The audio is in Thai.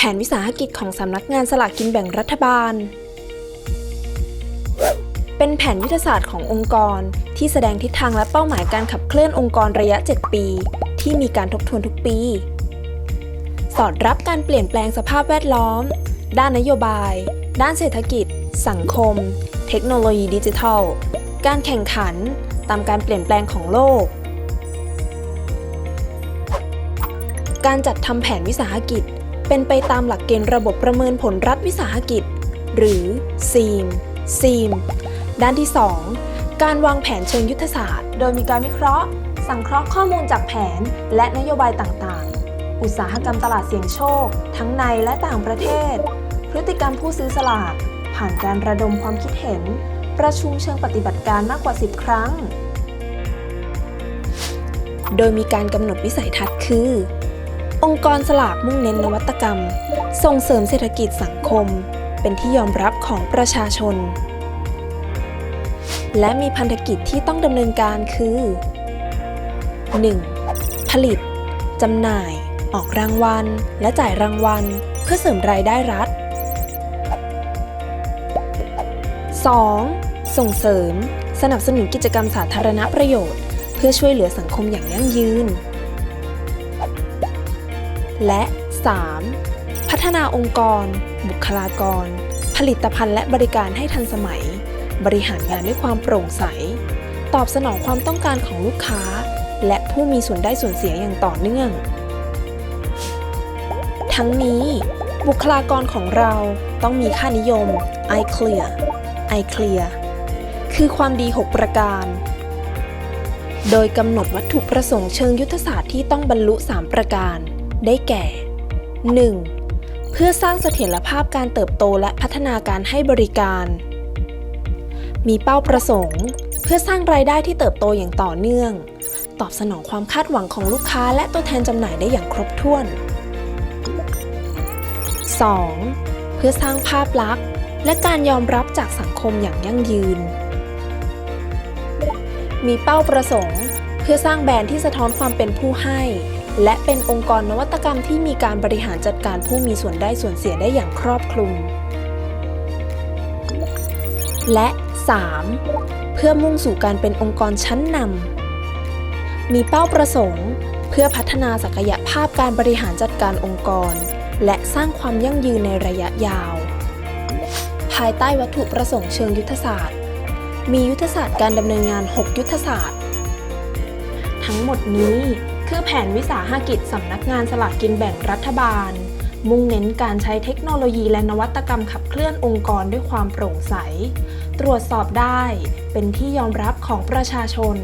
แผนวิสาหกิจของสำนักงานสลากกินแบ่งรัฐบาล เป็นแผนยุทธศาสตร์ขององค์กร ที่แสดงทิศทางและเป้าหมายการขับเคลื่อนองค์กรระยะ 7 ปี ที่มีการทบทวนทุกปี สอดรับการเปลี่ยนแปลงสภาพแวดล้อม ด้านนโยบาย ด้านเศรษฐกิจ สังคม เทคโนโลยีดิจิทัล การแข่งขัน ตามการเปลี่ยนแปลงของโลก การจัดทำแผนวิสาหกิจ เป็นไปตามหลักเกณฑ์ระบบประเมินผลรัฐวิสาหกิจ หรือ SEAM SEAM ด้านที่ 2 การวางแผนเชิงยุทธศาสตร์ โดยมีการวิเคราะห์ สังเคราะห์ข้อมูลจากแผนและนโยบายต่างๆ อุตสาหกรรมตลาดเสี่ยงโชค ทั้งในและต่างประเทศ พฤติกรรมผู้ซื้อสลาก ผ่านการระดมความคิดเห็น ประชุมเชิงปฏิบัติการมากกว่า 10 ครั้ง โดยมีการกำหนดวิสัยทัศน์คือ องค์กรสลากมุ่งเน้นนวัตกรรม ส่งเสริมเศรษฐกิจสังคม เป็นที่ยอมรับของประชาชน และมีพันธกิจที่ต้องดำเนินการคือ 1. ผลิต จำหน่าย ออกรางวัล และจ่ายรางวัล เพื่อเสริมรายได้รัฐ 2. ส่งเสริม สนับสนุนกิจกรรมสาธารณประโยชน์ เพื่อช่วยเหลือสังคมอย่างยั่งยืน และ 3. พัฒนาองค์กร บุคลากร ผลิตภัณฑ์และบริการให้ทันสมัย บริหารงานด้วยความโปร่งใส ตอบสนองความต้องการของลูกค้า และผู้มีส่วนได้ส่วนเสียอย่างต่อเนื่อง ทั้งนี้ บุคลากรของเราต้องมีค่านิยม i clear i clear คือความดี 6 ประการ โดยกำหนดวัตถุประสงค์เชิงยุทธศาสตร์ที่ต้องบรรลุ 3 ประการ ได้แก่ 1. เพื่อสร้างเสถียรภาพการเติบโตและพัฒนาการให้บริการ มีเป้าประสงค์ เพื่อสร้างรายได้ที่เติบโตอย่างต่อเนื่อง ตอบสนองความคาดหวังของลูกค้าและตัวแทนจำหน่ายได้อย่างครบถ้วน 2. เพื่อสร้างภาพลักษณ์ และการยอมรับจากสังคมอย่างยั่งยืน มีเป้าประสงค์ เพื่อสร้างแบรนด์ที่สะท้อนความเป็นผู้ให้ และเป็นองค์กรนวัตกรรมที่มีการบริหารจัดการผู้มีส่วนได้ส่วนเสียได้อย่างครอบคลุม และ 3. เพื่อมุ่งสู่การเป็นองค์กรชั้นนำมีเป้าประสงค์ เพื่อพัฒนาศักยภาพการบริหารจัดการองค์กร และสร้างความยั่งยืนในระยะยาว ภายใต้วัตถุประสงค์เชิงยุทธศาสตร์ มียุทธศาสตร์การดำเนินงาน 6 ยุทธศาสตร์ ทั้งหมดนี้ คือแผนวิสาหกิจสำนักงานสลากกินแบ่งรัฐบาล มุ่งเน้นการใช้เทคโนโลยีและนวัตกรรมขับเคลื่อนองค์กรด้วยความโปร่งใส ตรวจสอบได้ เป็นที่ยอมรับของประชาชน